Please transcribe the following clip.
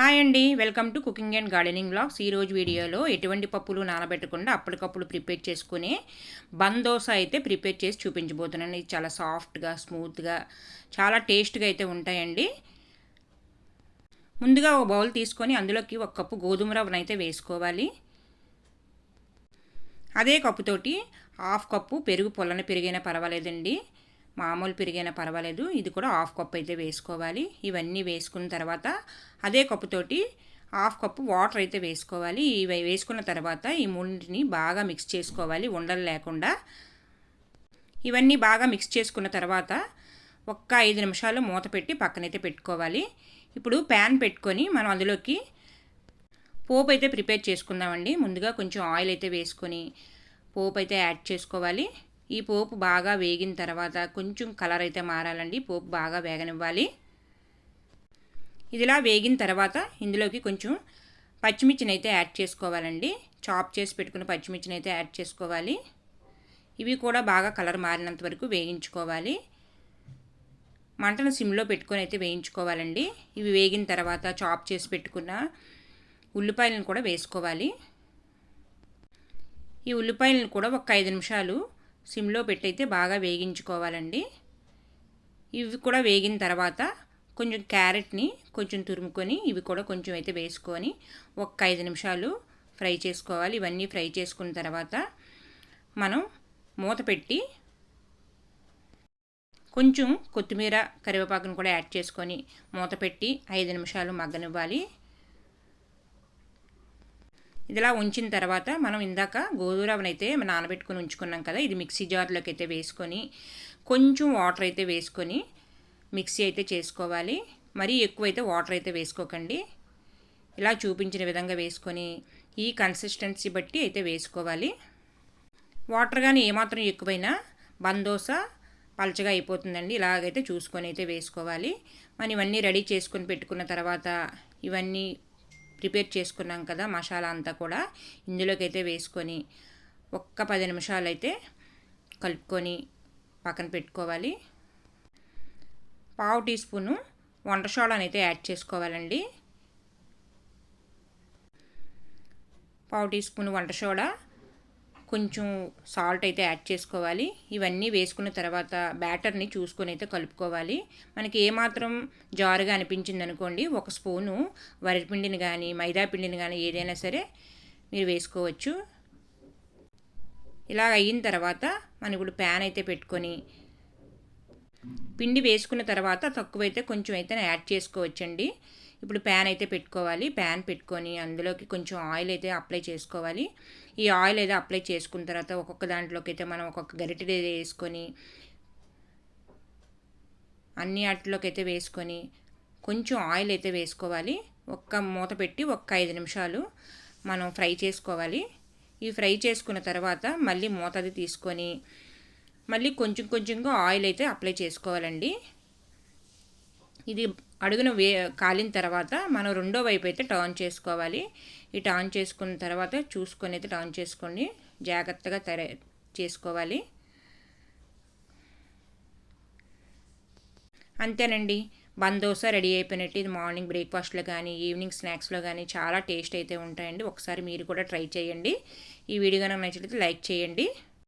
Hi అండి welcome to cooking and gardening blogs. ఈరోజు వీడియోలో ఎటువంటి పప్పులు నానబెట్టకుండా అప్పటికప్పుడు ప్రిపేర్ చేసుకుని బందోస అయితే ప్రిపేర్ చేసి చూపించబోతున్నాను. ఇది చాలా సాఫ్ట్గా స్మూత్గా చాలా టేస్ట్గా అయితే ఉంటాయండి. ముందుగా ఒక బౌల్ తీసుకొని అందులోకి ఒక కప్పు గోధుమ రవ్వను అయితే వేసుకోవాలి. అదే కప్పుతోటి హాఫ్ కప్పు పెరుగు పొలని పెరిగైనా పర్వాలేదండి. మామూలు పెరిగైనా పర్వాలేదు. ఇది కూడా హాఫ్ కప్ అయితే వేసుకోవాలి. ఇవన్నీ వేసుకున్న తర్వాత అదే కప్పుతోటి హాఫ్ కప్పు వాటర్ అయితే వేసుకోవాలి. ఇవి వేసుకున్న తర్వాత ఈ మూడింటిని బాగా మిక్స్ చేసుకోవాలి. ఉండలు లేకుండా. ఇవన్నీ బాగా మిక్స్ చేసుకున్న తర్వాత ఒక్క ఐదు నిమిషాలు మూత పెట్టి పక్కనైతే పెట్టుకోవాలి. ఇప్పుడు ప్యాన్ పెట్టుకొని మనం అందులోకి పోపు అయితే ప్రిపేర్ చేసుకుందామండి. ముందుగా కొంచెం ఆయిల్ అయితే వేసుకొని పోపు అయితే యాడ్ చేసుకోవాలి. ఈ పోపు బాగా వేగిన తర్వాత కొంచెం కలర్ అయితే మారాలండి. పోపు బాగా వేగనివ్వాలి. ఇదిలా వేగిన తర్వాత ఇందులోకి కొంచెం పచ్చిమిర్చిని అయితే యాడ్ చేసుకోవాలండి. చాప్ చేసి పెట్టుకున్న పచ్చిమిర్చిని అయితే యాడ్ చేసుకోవాలి. ఇవి కూడా బాగా కలర్ మారినంత వరకు వేయించుకోవాలి. మంటను సిమ్లో పెట్టుకొని అయితే వేయించుకోవాలండి. ఇవి వేగిన తర్వాత చాప్ చేసి పెట్టుకున్న ఉల్లిపాయలను కూడా వేసుకోవాలి. ఈ ఉల్లిపాయలను కూడా ఒక ఐదు నిమిషాలు సిమ్లో పెట్టయితే బాగా వేగించుకోవాలండి. ఇవి కూడా వేగిన తర్వాత కొంచెం క్యారెట్ని కొంచెం తురుముకొని ఇవి కూడా కొంచెం అయితే వేసుకొని ఒక ఐదు నిమిషాలు ఫ్రై చేసుకోవాలి. ఇవన్నీ ఫ్రై చేసుకున్న తర్వాత మనం మూత పెట్టి కొంచెం కొత్తిమీర కరివేపాకును కూడా యాడ్ చేసుకొని మూత పెట్టి ఐదు నిమిషాలు మగ్గనివ్వాలి. ఇదిలా ఉంచిన తర్వాత మనం ఇందాక గోధురవనైతే నానబెట్టుకుని ఉంచుకున్నాం కదా ఇది మిక్సీ జార్లోకి అయితే వేసుకొని కొంచెం వాటర్ అయితే వేసుకొని మిక్సీ అయితే చేసుకోవాలి. మరీ ఎక్కువైతే వాటర్ అయితే వేసుకోకండి. ఇలా చూపించిన విధంగా వేసుకొని ఈ కన్సిస్టెన్సీ బట్టి అయితే వేసుకోవాలి. వాటర్ కానీ ఏమాత్రం ఎక్కువైనా బందోస పలచగా అయిపోతుందండి. ఇలాగైతే చూసుకొని అయితే వేసుకోవాలి. మనం ఇవన్నీ రెడీ చేసుకొని పెట్టుకున్న తర్వాత ఇవన్నీ ప్రిపేర్ చేసుకున్నాం కదా మసాలా అంతా కూడా ఇందులోకి అయితే వేసుకొని ఒక్క పది నిమిషాలు అయితే కలుపుకొని పక్కన పెట్టుకోవాలి. పావు టీ స్పూను వంట సోడాని అయితే యాడ్ చేసుకోవాలండి. పావు టీ స్పూన్ వంట సోడా కొంచెం సాల్ట్ అయితే యాడ్ చేసుకోవాలి. ఇవన్నీ వేసుకున్న తర్వాత బ్యాటర్ని చూసుకొని అయితే కలుపుకోవాలి. మనకి ఏమాత్రం జారుగా అనిపించింది అనుకోండి ఒక స్పూను వరిపిండిని కానీ మైదా పిండిని కానీ ఏదైనా సరే మీరు వేసుకోవచ్చు. ఇలా అయిన తర్వాత మనం ఇప్పుడు ప్యాన్ అయితే పెట్టుకొని పిండి వేసుకున్న తర్వాత తక్కువైతే కొంచెం అయితే యాడ్ చేసుకోవచ్చండి. ఇప్పుడు ప్యాన్ అయితే పెట్టుకోవాలి. ప్యాన్ పెట్టుకొని అందులోకి కొంచెం ఆయిల్ అయితే అప్లై చేసుకోవాలి. ఈ ఆయిల్ అయితే అప్లై చేసుకున్న తర్వాత ఒక్కొక్క దాంట్లోకి అయితే మనం ఒక్కొక్క గరిటె వేసుకొని అన్ని వాటిలోకి అయితే వేసుకొని కొంచెం ఆయిల్ అయితే వేసుకోవాలి. ఒక్క మూత పెట్టి ఒక్క ఐదు నిమిషాలు మనం ఫ్రై చేసుకోవాలి. ఈ ఫ్రై చేసుకున్న తర్వాత మళ్ళీ మూత అది తీసుకొని మళ్ళీ కొంచెం కొంచెంగా ఆయిల్ అయితే అప్లై చేసుకోవాలండి. ఇది అడుగున వే కాలిన తర్వాత మనం రెండో వైపు అయితే టర్న్ చేసుకోవాలి. ఈ టర్న్ చేసుకున్న తర్వాత చూసుకొని అయితే టర్న్ చేసుకొని జాగ్రత్తగా తర చేసుకోవాలి. అంతేనండి. బందోస రెడీ అయిపోయినట్టు ఇది మార్నింగ్ బ్రేక్ఫాస్ట్లో కానీ ఈవినింగ్ స్నాక్స్లో కానీ చాలా టేస్ట్ అయితే ఉంటాయండి. ఒకసారి మీరు కూడా ట్రై చేయండి. ఈ వీడియో కనుక నచ్చితే లైక్ చేయండి.